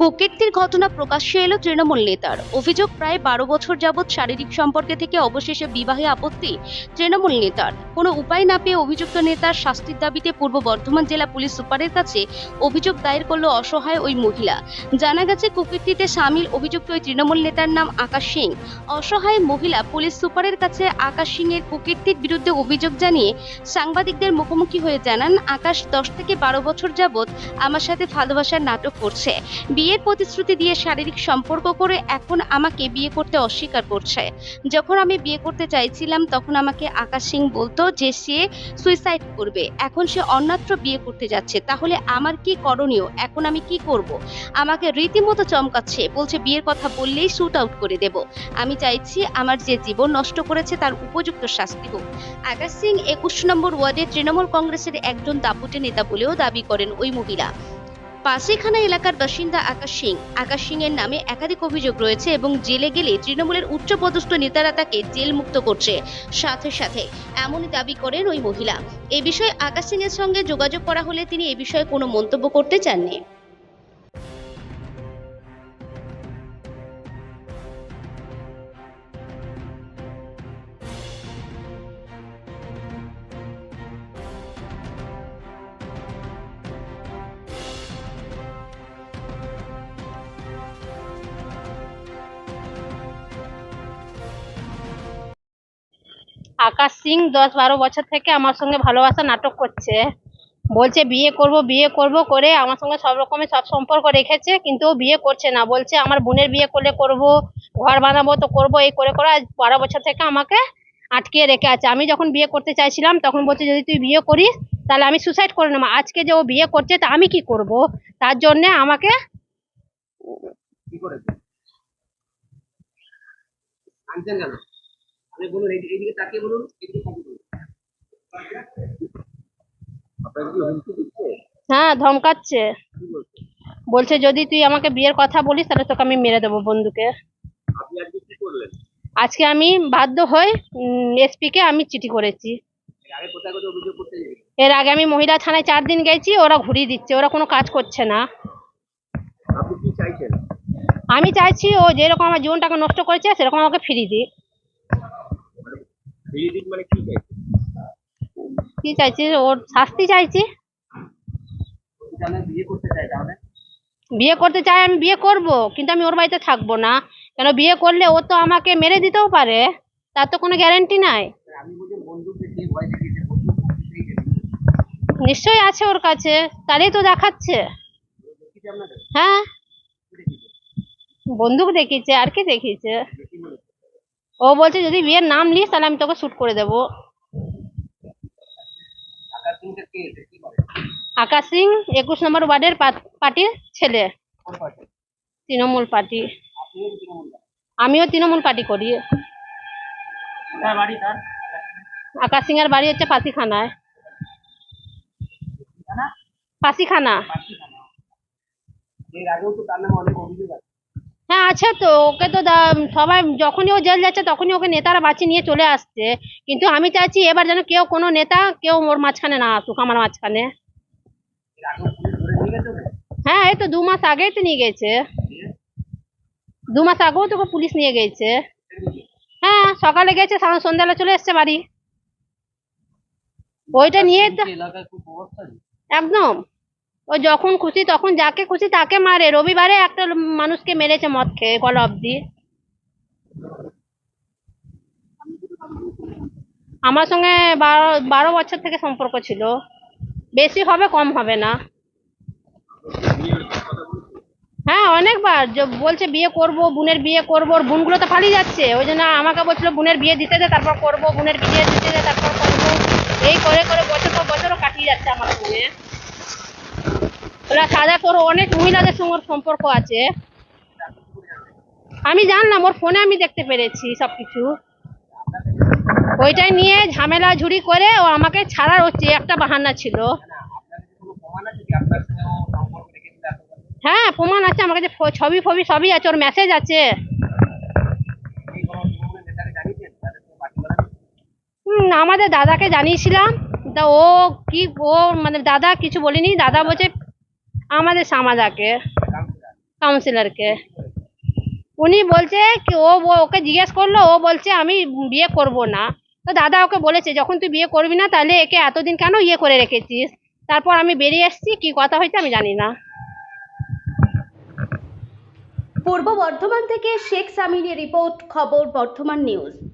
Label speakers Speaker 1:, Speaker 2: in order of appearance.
Speaker 1: কুকীর্তির ঘটনা প্রকাশ্যে এলো তৃণমূল নেতার। অভিযোগ প্রায় বারো বছর যাবৎ শারীরিক সম্পর্কে থেকে অবশেষে বিবাহে আপত্তি তৃণমূল নেতার। কোনো উপায় না পেয়ে অভিযুক্ত নেতার শাস্তির দাবিতে পূর্ব বর্ধমান জেলা পুলিশ সুপারের কাছে অভিযোগ দায়ের করল অসহায় ওই মহিলা। জানা গেছে, কুকীর্তিতে সামিল অভিযুক্ত ওই তৃণমূল নেতার নাম আকাশ সিং। অসহায় মহিলা পুলিশ সুপারের কাছে আকাশ সিং এর কুকীর্তির বিরুদ্ধে অভিযোগ জানিয়ে সাংবাদিকদের মুখোমুখি হয়ে জানান, আকাশ দশ থেকে বারো বছর যাবৎ আমার সাথে ভালোবাসার নাটক করছে। বিয়ের প্রতিশ্রুতি দিয়ে শারীরিক সম্পর্ক করে এখন আমাকে বিয়ে করতে অস্বীকার করছে। যখন আমি বিয়ে করতে চাইছিলাম, তখন আমাকে আকাশ সিং বলতো যে সে সুইসাইড করবে। এখন সে অন্যত্র বিয়ে করতে যাচ্ছে। তাহলে আমার কি করণীয়? এখন আমি কি করব? আমাকে রীতিমতো চমকাচ্ছে। বলছে, বিয়ের কথা বললেই শ্যুট আউট করে দেব। আমি চাইছি আমার যে জীবন নষ্ট করেছে তার উপযুক্ত শাস্তি হোক। আকাশ সিং একুশ নম্বর ওয়ার্ডে তৃণমূল কংগ্রেসের একজন দাপুটে নেতা বলেও দাবি করেন ওই মহিলা। পাশেখানা এলাকার বাসিন্দা আকাশ সিং। আকাশ সিং এর নামে একাধিক অভিযোগ রয়েছে এবং জেলে গেলে তৃণমূলের উচ্চপদস্থ নেতারা তাকে জেল মুক্ত করছে। সাথে সাথে এমনই দাবি করেন ওই মহিলা। এ বিষয়ে আকাশ সিং এর সঙ্গে যোগাযোগ করা হলে তিনি এ বিষয়ে কোনো মন্তব্য করতে চাননি।
Speaker 2: আকাশ সিং দশ বারো বছর থেকে আমার সঙ্গে ভালোবাসা নাটক করছে। বলছে, বিয়ে করব বিয়ে করব করে আমার সঙ্গে সব রকমের সব সম্পর্ক রেখেছে, কিন্তু ও বিয়ে করছে না। বলছে, আমার বোনের বিয়ে করলে করব, ঘর বানাবো তো করব, এই করে করে আজ বারো বছর থেকে আমাকে আটকিয়ে রেখে আছে। আমি যখন বিয়ে করতে চাইছিলাম, তখন বলছে, যদি তুই বিয়ে করিস, তাহলে আমি সুসাইড করে নেব। আজকে যে ও বিয়ে করছে, তা আমি কি করব? তার জন্যে আমাকে
Speaker 3: আনছেন কেন? আপনি বলুন এইদিকে তাকিয়ে বলুন এইদিকে তাকিয়ে বলুন।
Speaker 2: হ্যাঁ ধমকাচ্ছে।
Speaker 3: বলছে
Speaker 2: যদি তুই আমাকে বিয়ের কথা বলিস তাহলে তোকে আমি মেরে দেবো বন্ধুকে।
Speaker 3: আজকে কি করলেন?
Speaker 2: আজকে আমি বাধ্য হয়ে এসপি কে আমি চিঠি করেছি।
Speaker 3: এর আগে
Speaker 2: আমি মহিলা থানায় চার দিন গেছি ওরা ঘুরিয়ে দিচ্ছে ওরা কোনো কাজ করছে না। আমি চাইছি ও যেরকম আমার জীবনটাকে নষ্ট করেছে সেরকম আমাকে ফিরিয়ে দিক।
Speaker 3: মানে কি চাইছেন
Speaker 2: কি চাইছি? ওর শাস্তি চাইছি।
Speaker 3: বিয়ে করতে চাই তাহলে?
Speaker 2: বিয়ে করতে চাই আমি বিয়ে করব কিন্তু আমি ওর বাড়িতে থাকব না। কেন বিয়ে করলে ও তো আমাকে মেরে দিতেও পারে? তার তো কোনো গ্যারেন্টি নাই। নিশ্চয়ই আছে ওর কাছে তারই তো দেখাচ্ছে। হ্যাঁ। বন্দুক দেখিয়েছে আর কি দেখিয়েছে? ও বলছে যদি বিয়ের নাম নিস তাহলে আমি তোকে শুট করে দেবো।
Speaker 3: আকাশ
Speaker 2: সিং একুশ নম্বর ওয়ার্ডের পার্টির ছেলে। তৃণমূল পার্টি। আমিও তৃণমূল পার্টি করি। আকাশ সিং এর বাড়ি হচ্ছে
Speaker 3: এর আগেও তো তার নামে অনেক অভিযোগ আছে।
Speaker 2: হ্যাঁ আছে তো। ওকে তো দা- সবাই যখনই ও জেল যাচ্ছে তখনই ওকে নেতারা বাঁচিয়ে নিয়ে চলে আসছে। কিন্তু আমি চাইছি এবার যেন কেউ কোনো নেতা কেউ ওর মাঝখানে না আসুক আমার মাঝখানে? হ্যাঁ এই তো দু মাস আগেই তো নিয়ে গেছে। দু মাস আগেও তোকে পুলিশ নিয়ে গেছে। হ্যাঁ সকালে গেছে সন্ধ্যাবেলা চলে এসছে বাড়ি। ওইটা নিয়ে তো একদম। ও যখন খুশি তখন যাকে খুশি তাকে মারে। রবিবারে একটা মানুষকে মেরেছে মদ খেয়ে গলা অব্দি আমার সঙ্গে বারো বারো বছর থেকে সম্পর্ক ছিল। বেশি হবে, কম হবে না। হ্যাঁ অনেকবার। বলছে বিয়ে করব, বোনের বিয়ে করব, ওর বোনগুলো তো পালিয়ে যাচ্ছে। ওই জন্য আমাকে বলছিল, বোনের বিয়ে দিতে দে, তারপর করব, বোনের বিয়ে দিতে দে, তারপর করব। এই করে করে বছর পর বছরও কাটিয়ে যাচ্ছে আমার সঙ্গে। ওরা সাদা তোর অনেক মহিলাদের সঙ্গে সম্পর্ক আছে। আমি জানলাম, ওর ফোনে আমি দেখতে পেরেছি সবকিছু। ওইটাই নিয়ে ঝামেলা ঝুড়ি করে ও আমাকে ছাড়ার হচ্ছে, একটা বাহানা ছিল? হ্যাঁ প্রমাণ আছে আমার কাছে ছবি ফবি সবই আছে, ওর মেসেজ আছে। আমাদের দাদাকে জানিয়েছিলাম। তা ও কি, ও মানে দাদা কিছু বলিনি, দাদা বলছে আমাদের সামাদাকে
Speaker 3: কাউন্সিলর
Speaker 2: কাউন্সিলরকে উনি বলছে কি, ও- ওকে জিজ্ঞেস করল, ও বলছে, আমি বিয়ে করব না। তো দাদা ওকে বলেছে, যখন তুই বিয়ে করবি না, তাহলে একে এতদিন কেন ইয়ে করে রেখেছিস? তারপর আমি বেরিয়ে এসেছি, কি কথা হয়েছে আমি জানি না।
Speaker 1: পূর্ব বর্ধমান থেকে শেখ সামিনের রিপোর্ট, খবর বর্ধমান নিউজ।